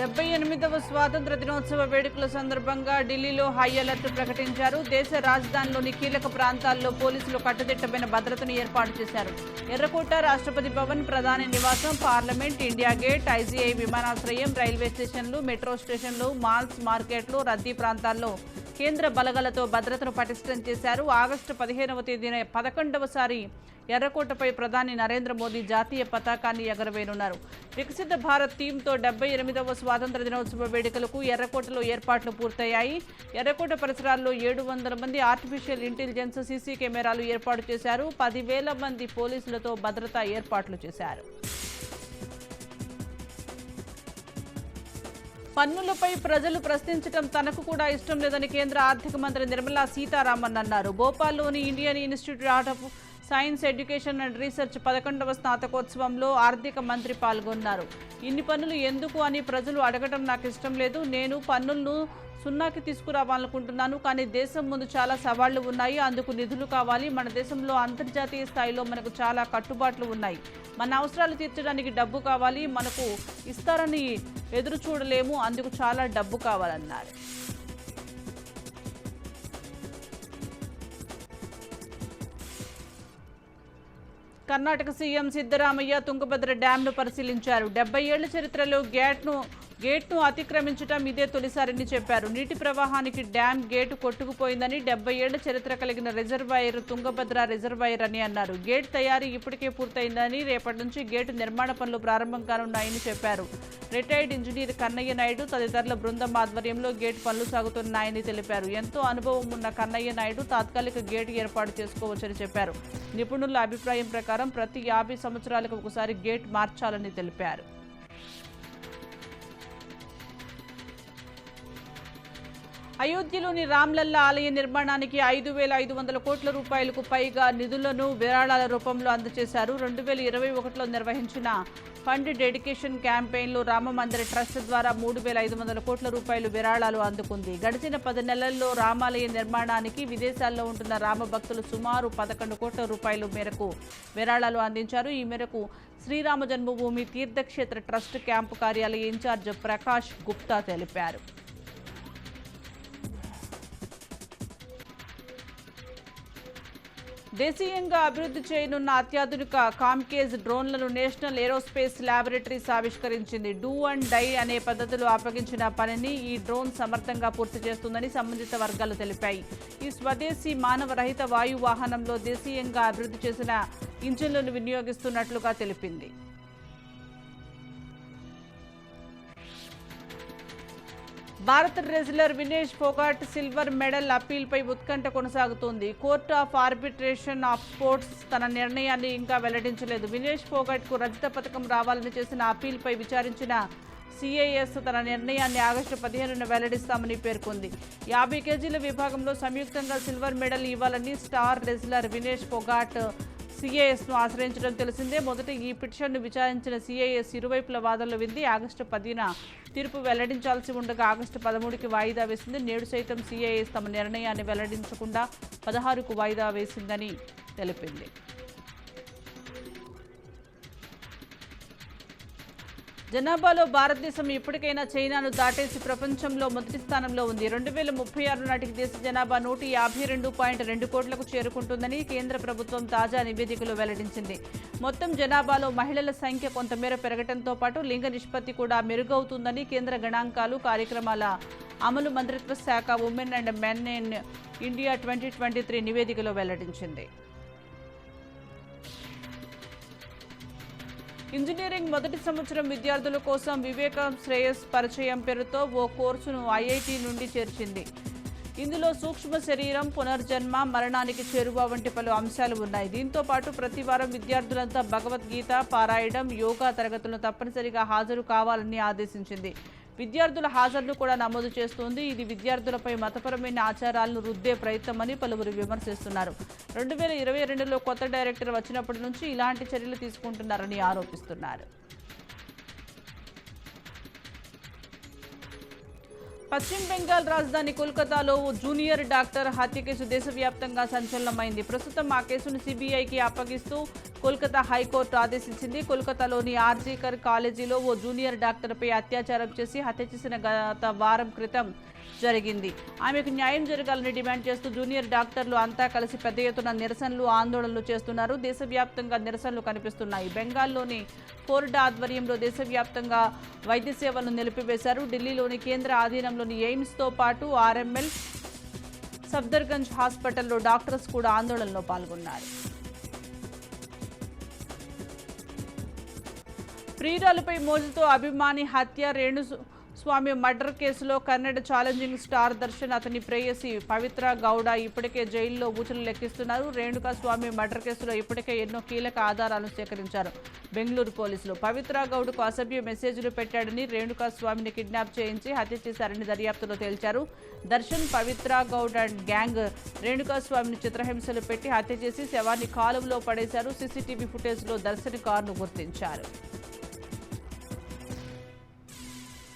డెబ్బై ఎనిమిదవ స్వాతంత్ర దినోత్సవ వేడుకల సందర్భంగా ఢిల్లీలో హై అలర్ట్ ప్రకటించారు. దేశ రాజధానిలోని కీలక ప్రాంతాల్లో పోలీసులు కట్టుదిట్టమైన భద్రతను ఏర్పాటు చేశారు. ఎర్రకోట రాష్ట్రపతి భవన్ ప్రధాని నివాసం పార్లమెంట్ ఇండియా గేట్ ఐజీఐ విమానాశ్రయం రైల్వే స్టేషన్లు మెట్రో స్టేషన్లు మాల్స్ మార్కెట్లు రద్దీ ప్రాంతాల్లో కేంద్ర బలగలతో భద్రతను పటిష్టం చేశారు. ఆగస్టు పదిహేనవ తేదీన పదకొండవసారి ఎర్రకోటపై ప్రధాని నరేంద్ర మోదీ జాతీయ పతాకాన్ని ఎగరవేయనున్నారు వికసిత భారత్ థీమ్తో డెబ్బై ఎనిమిదవ స్వాతంత్ర దినోత్సవ వేడుకలకు ఎర్రకోటలో ఏర్పాట్లు పూర్తయ్యాయి. ఎర్రకోట పరిసరాల్లో ఏడు వందల మంది ఆర్టిఫిషియల్ ఇంటెలిజెన్స్ సీసీ కెమెరాలు ఏర్పాటు చేశారు. పదివేల మంది పోలీసులతో భద్రతా ఏర్పాట్లు చేశారు. పన్నులపై ప్రజలు ప్రశ్నించడం తనకు కూడా ఇష్టం లేదని కేంద్ర ఆర్థిక మంత్రి నిర్మలా సీతారామన్ అన్నారు. భోపాల్లోని Indian institute of science education and research పదకొండవ స్నాతకోత్సవంలో ఆర్థిక మంత్రి పాల్గొన్నారు. ఇన్ని పన్నులు ఎందుకు అని ప్రజలు అడగడం నాకు ఇష్టం లేదు. నేను పన్నులను సున్నాకి తీసుకురావాలనుకుంటున్నాను. కానీ దేశం ముందు చాలా సవాళ్ళు ఉన్నాయి. అందుకు నిధులు కావాలి. మన దేశంలో అంతర్జాతీయ స్థాయిలో మనకు చాలా కట్టుబాట్లు ఉన్నాయి. మన అవసరాలు తీర్చడానికి డబ్బు కావాలి. మనకు ఇస్తారని ఎదురు చూడలేము. అందుకు చాలా డబ్బు కావాలన్నారు. కర్ణాటక సీఎం సిద్దరామయ్య తుంగభద్ర డ్యాంను పరిశీలించారు. డెబ్బై ఏళ్ళ చరిత్రలో గేట్ను గేట్ను అతిక్రమించడం ఇదే తొలిసారని చెప్పారు. నీటి ప్రవాహానికి డ్యామ్ గేటు కొట్టుకుపోయిందని డెబ్బై ఏళ్ళ చరిత్ర కలిగిన రిజర్వాయర్ తుంగభద్ర రిజర్వాయర్ అని అన్నారు. గేట్ తయారీ ఇప్పటికే పూర్తయిందని రేపటి నుంచి గేటు నిర్మాణ పనులు ప్రారంభం కానున్నాయని చెప్పారు. రిటైర్డ్ ఇంజనీర్ కన్నయ్య నాయుడు తదితరుల బృందం ఆధ్వర్యంలో గేట్ పనులు సాగుతున్నాయని తెలిపారు. ఎంతో అనుభవం ఉన్న కన్నయ్య నాయుడు తాత్కాలిక గేటు ఏర్పాటు చేసుకోవచ్చని చెప్పారు. నిపుణుల అభిప్రాయం ప్రకారం ప్రతి యాభై సంవత్సరాలకు ఒకసారి గేట్ మార్చాలని తెలిపారు. అయోధ్యలోని రామ్లల్లా ఆలయ నిర్మాణానికి ఐదు వేల ఐదు వందల కోట్ల రూపాయలకు పైగా నిధులను విరాళాల రూపంలో అందజేశారు. రెండు వేల ఇరవై ఒకటిలో నిర్వహించిన ఫండ్ డెడికేషన్ క్యాంపెయిన్లో రామ మందిర ట్రస్ట్ ద్వారా మూడు వేల ఐదు వందల కోట్ల రూపాయలు విరాళాలు అందుకుంది. గడిచిన పది నెలల్లో రామాలయ నిర్మాణానికి విదేశాల్లో ఉంటున్న రామభక్తులు సుమారు పదకొండు కోట్ల రూపాయలు మేరకు విరాళాలు అందించారు. ఈ మేరకు శ్రీరామ జన్మభూమి తీర్థక్షేత్ర ట్రస్ట్ క్యాంపు కార్యాలయ ఇన్ఛార్జ్ ప్రకాష్ గుప్తా తెలిపారు. దేశీయంగా అభివృద్ధి చేయనున్న అత్యాధునిక కామ్కేజ్ డ్రోన్లను నేషనల్ ఏరోస్పేస్ ల్యాబొరేటరీస్ ఆవిష్కరించింది డూ అండ్ డై అనే పద్ధతిలో అప్పగించిన పనిని ఈ డ్రోన్ సమర్థంగా పూర్తి చేస్తుందని సంబంధిత వర్గాలు తెలిపాయి. ఈ స్వదేశీ మానవ రహిత వాయు వాహనంలో దేశీయంగా అభివృద్ధి చేసిన ఇంజిన్లను వినియోగిస్తున్నట్లుగా తెలిపింది. భారత wrestler Vinesh Phogat silver medal అప్పీల్పై ఉత్కంఠ కొనసాగుతోంది. Court of arbitration of sports తన నిర్ణయాన్ని ఇంకా వెల్లడించలేదు. వినేష్ ఫోగాట్కు రజత పథకం రావాలని చేసిన అప్పీల్పై విచారించిన సిఐఎస్ తన నిర్ణయాన్ని ఆగస్టు పదిహేనున వెల్లడిస్తామని పేర్కొంది. యాభై కేజీల విభాగంలో సంయుక్తంగా సిల్వర్ మెడల్ ఇవ్వాలని స్టార్ రెజ్లర్ వినేష్ ఫోగాట్ సిఐఎస్ను ఆశ్రయించడం తెలిసిందే. మొదట ఈ పిటిషన్ను విచారించిన సిఐఎస్ ఇరువైపుల వాదనలు వింది. ఆగస్టు పదిన తీర్పు వెల్లడించాల్సి ఉండగా ఆగస్టు పదమూడుకి వాయిదా వేసింది. నేడు సైతం సిఐఎస్ తమ నిర్ణయాన్ని వెల్లడించకుండా పదహారుకు వాయిదా వేసిందని తెలిపింది. జనాభాలో భారతదేశం ఇప్పటికైనా చైనాను దాటేసి ప్రపంచంలో మొదటి స్థానంలో ఉంది. రెండు వేల ముప్పై ఆరు నాటికి దేశ జనాభా నూట యాభై రెండు పాయింట్ రెండు కోట్లకు చేరుకుంటుందని కేంద్ర ప్రభుత్వం తాజా నివేదికలో వెల్లడించింది. మొత్తం జనాభాలో మహిళల సంఖ్య కొంతమేర పెరగడంతో పాటు లింగ నిష్పత్తి కూడా మెరుగవుతుందని కేంద్ర గణాంకాలు కార్యక్రమాల అమలు మంత్రిత్వ శాఖ women and men in India twenty twenty three నివేదికలో వెల్లడించింది. ఇంజనీరింగ్ మొదటి సంవత్సరం విద్యార్థుల కోసం వివేకం శ్రేయస్ పరిచయం పేరుతో ఓ కోర్సును ఐఐటి నుండి చేర్చింది. ఇందులో సూక్ష్మ శరీరం పునర్జన్మ మరణానికి చేరువ వంటి పలు అంశాలు ఉన్నాయి. దీంతో పాటు ప్రతి వారం విద్యార్థులంతా భగవద్గీత పారాయడం యోగా తరగతులను తప్పనిసరిగా హాజరు కావాలని ఆదేశించింది. విద్యార్థుల హాజరును కూడా నమోదు చేస్తోంది. ఇది విద్యార్థులపై మతపరమైన ఆచారాలను రుద్దే ప్రయత్నమని పలువురు విమర్శిస్తున్నారు. రెండు వేల ఇరవై రెండులో కొత్త డైరెక్టర్ వచ్చినప్పటి నుంచి ఇలాంటి చర్యలు తీసుకుంటున్నారని ఆరోపిస్తున్నారు. పశ్చిమ బెంగాల్ రాజధాని కోల్కతాలో ఓ జూనియర్ డాక్టర్ హత్య కేసు దేశవ్యాప్తంగా సంచలనమైంది. ప్రస్తుతం ఆ కేసును సిబిఐకి అప్పగిస్తూ కోల్కతా హైకోర్టు ఆదేశించింది. కోల్కతాలోని ఆర్జీకర్ కాలేజీలో ఓ జూనియర్ డాక్టర్పై అత్యాచారం చేసి హత్య చేసిన గత వారం క్రితం జరిగింది. ఆమెకు న్యాయం జరగాలని డిమాండ్ చేస్తూ జూనియర్ డాక్టర్లు అంతా కలిసి పెద్ద ఎత్తున నిరసనలు ఆందోళనలు చేస్తున్నారు. దేశవ్యాప్తంగా నిరసనలు కనిపిస్తున్నాయి. బెంగాల్లోని ఫోర్డ్ ఆధ్వర్యంలో దేశవ్యాప్తంగా వైద్య సేవలను నిలిపివేశారు. ఢిల్లీలోని కేంద్ర ఆధీనంలోని ఎయిమ్స్తో పాటు ఆర్ఎంఎల్ సఫ్దర్గంజ్ హాస్పిటల్లో డాక్టర్స్ కూడా ఆందోళనలో పాల్గొన్నారు. ప్రియురాలపై మోజుతో అభిమాని హత్య రేణు స్వామి మర్డర్ కేసులో కన్నడ ఛాలెంజింగ్ స్టార్ దర్శన్ అతని ప్రేయసి పవిత్ర గౌడ ఇప్పటికే జైల్లో ఊచలు లెక్కిస్తున్నారు. రేణుకా స్వామి మర్డర్ కేసులో ఇప్పటికే ఎన్నో కీలక ఆధారాలను సేకరించారు. బెంగళూరు పోలీసులు పవిత్ర గౌడ్కు అసభ్య మెసేజ్లు పెట్టాడని రేణుకా స్వామిని కిడ్నాప్ చేయించి హత్య చేశారని దర్యాప్తులో తేల్చారు. దర్శన్ పవిత్ర గౌడ్ అండ్ గ్యాంగ్ రేణుకా స్వామిని చిత్రహింసలు పెట్టి హత్య చేసి శవాన్ని కాలువలో పడేశారు. సీసీటీవీ ఫుటేజ్లో దర్శన్ కారును గుర్తించారు.